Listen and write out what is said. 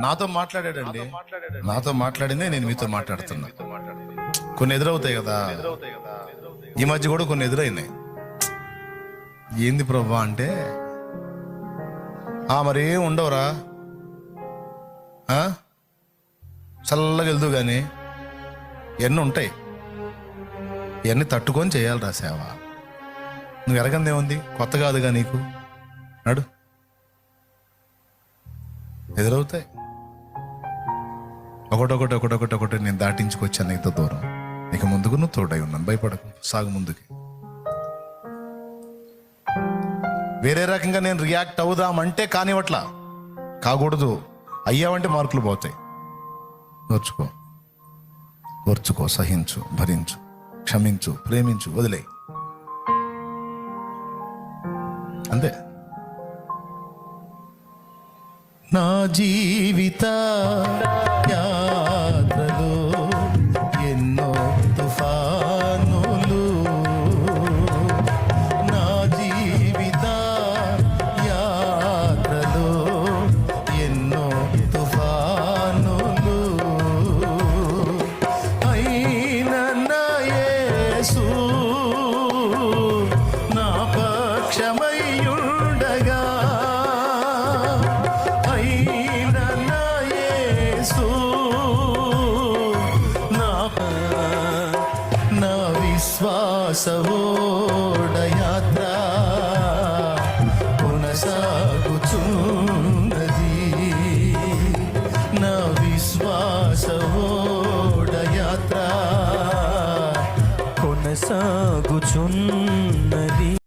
నాతో మాట్లాడాడండి. నాతో మాట్లాడిందే నేను మీతో మాట్లాడుతున్నా. కొన్ని ఎదురవుతాయి కదా. ఈ మధ్య కూడా కొన్ని ఎదురైనాయి. ఏంది ప్రభా అంటే? ఆ మరేం ఉండవురా? చల్లగా వెళ్దు కానీ ఎన్ని ఉంటాయి? ఇవన్నీ తట్టుకొని చేయాలిరా సేవ? నువ్వు ఎరగందేముంది? కొత్త కాదుగా నీకు? నడు. ఎదురవుతాయి. ఒకటొకటి ఒకటొకటి ఒకటి నేను దాటించుకొచ్చాను ఇంత దూరం. ఇక ముందుకు నువ్వు తోడై ఉన్నాను భయపడకు. సాగు ముందుకి. వేరే రకంగా నేను రియాక్ట్ అవుదామంటే కానివట్లా కాకూడదు. అయ్యావంటే మార్కులు పోతాయి. ఓర్చుకో ఓర్చుకో సహించు. భరించు. క్షమించు. ప్రేమించు. వదిలే. అంతే. నా జీవిత విశ్వాసవోడయాత్ర కొనసాగుచున్నది. నా విశ్వాసవోడయాత్ర కొనసాగుచున్నది.